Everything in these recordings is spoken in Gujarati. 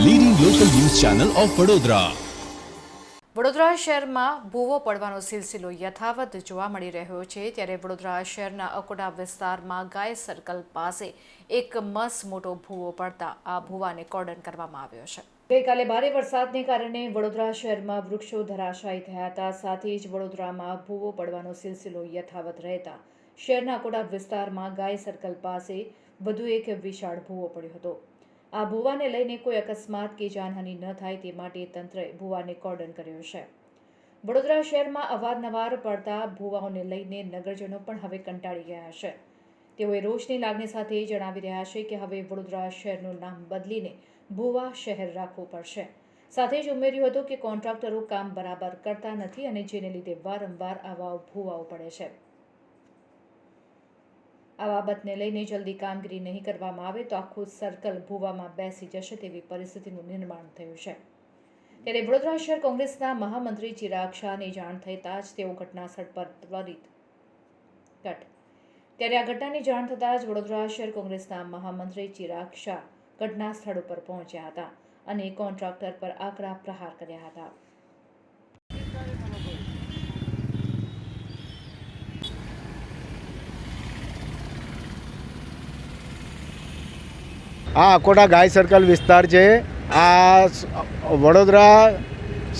ચેનલ ઓફ વડોદરા વડોદરા શહેરમાં ભૂવો પડવાનો સિલસિલો યથાવત જોવા મળી રહ્યો છે. ત્યારે વડોદરા શહેરના અકોટા વિસ્તારમાં ગાય સર્કલ પાસે એક મસ મોટો ભૂવો પડતા આ ભૂવાને કોર્ડન કરવામાં આવ્યો છે. ગઈકાલે ભારે વરસાદને કારણે વડોદરા શહેરમાં વૃક્ષો ધરાશાયી થયા હતા. સાથે જ વડોદરામાં ભૂવો પડવાનો સિલસિલો યથાવત રહેતા શહેરના અકોટા વિસ્તારમાં ગાય સર્કલ પાસે વધુ એક વિશાળ ભૂવો પડ્યો હતો. આ ભુવાને લઈને કોઈ અકસ્માત કે જાનહાનિ ન થાય તે માટે તંત્રએ ભુવાને કોર્ડન કર્યો છે. વડોદરા શહેરમાં અવારનવાર પડતા ભુવાઓને લઈને નગરજનો પણ હવે કંટાળી ગયા છે. તેઓએ રોષની લાગણી સાથે જણાવી રહ્યા છે કે હવે વડોદરા શહેરનું નામ બદલીને ભુવા શહેર રાખવું પડશે. સાથે જ ઉમેર્યું હતું કે કોન્ટ્રાક્ટરો કામ બરાબર કરતા નથી અને જેને લીધે વારંવાર આવા ભૂવાઓ પડે છે. આ બાબતને લઈને જલ્દી કામગીરી નહીં કરવામાં આવે તો આખું સર્કલ ભૂવામાં બેસી જશે તેવી પરિસ્થિતિનું નિર્માણ થયું છે. ત્યારે વડોદરા શહેર કોંગ્રેસના મહામંત્રી ચિરાગ શાહને જાણ થતાં જ તેઓ ઘટનાસ્થળ પર ત્વરિત કટ. ત્યારે આ ઘટનાની જાણ થતાં જ વડોદરા શહેર કોંગ્રેસના મહામંત્રી ચિરાગ શાહ ઘટના સ્થળ ઉપર પહોંચ્યા હતા અને કોન્ટ્રાક્ટર પર આકરા પ્રહાર કર્યા હતા. આ અકોટા ગાય સર્કલ વિસ્તાર છે. આ વડોદરા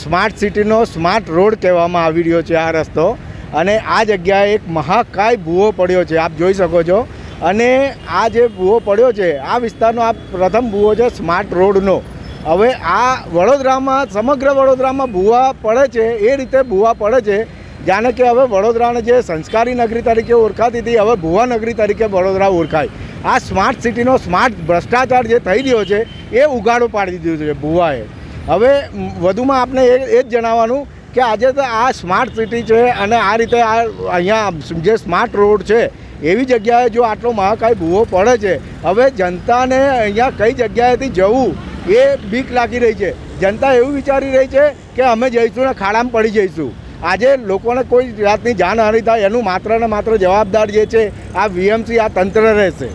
સ્માર્ટ સિટીનો સ્માર્ટ રોડ કહેવામાં આવી રહ્યો છે આ રસ્તો. અને આ જગ્યાએ એક મહાકાય ભૂવો પડ્યો છે, આપ જોઈ શકો છો. અને આ જે ભૂવો પડ્યો છે, આ વિસ્તારનો આ પ્રથમ ભૂવો છે સ્માર્ટ રોડનો. હવે આ વડોદરામાં, સમગ્ર વડોદરામાં ભૂવા પડે છે, એ રીતે ભૂવા પડે છે. જાણે કે હવે વડોદરાને જે સંસ્કારી નગરી તરીકે ઓળખાતી હતી, હવે ભૂવા નગરી તરીકે વડોદરા ઓળખાય. આ સ્માર્ટ સિટીનો સ્માર્ટ ભ્રષ્ટાચાર જે થઈ રહ્યો છે, એ ઉગાડો પાડી દીધો છે ભૂવાએ. હવે વધુમાં આપણે એ એ જ જણાવવાનું કે આજે તો આ સ્માર્ટ સિટી છે અને આ રીતે આ અહીંયા જે સ્માર્ટ રોડ છે, એવી જગ્યાએ જો આટલો મહાકાય ભૂવો પડે છે, હવે જનતાને અહીંયા કઈ જગ્યાએથી જવું એ બીક લાગી રહી છે. જનતા એવું વિચારી રહી છે કે અમે જઈશું ને ખાડામાં પડી જઈશું. આજે લોકોને કોઈ જાતની જાનહાનિ થાય એનું માત્ર ને માત્ર જવાબદાર જે છે, આ વીએમસી, આ તંત્ર રહેશે.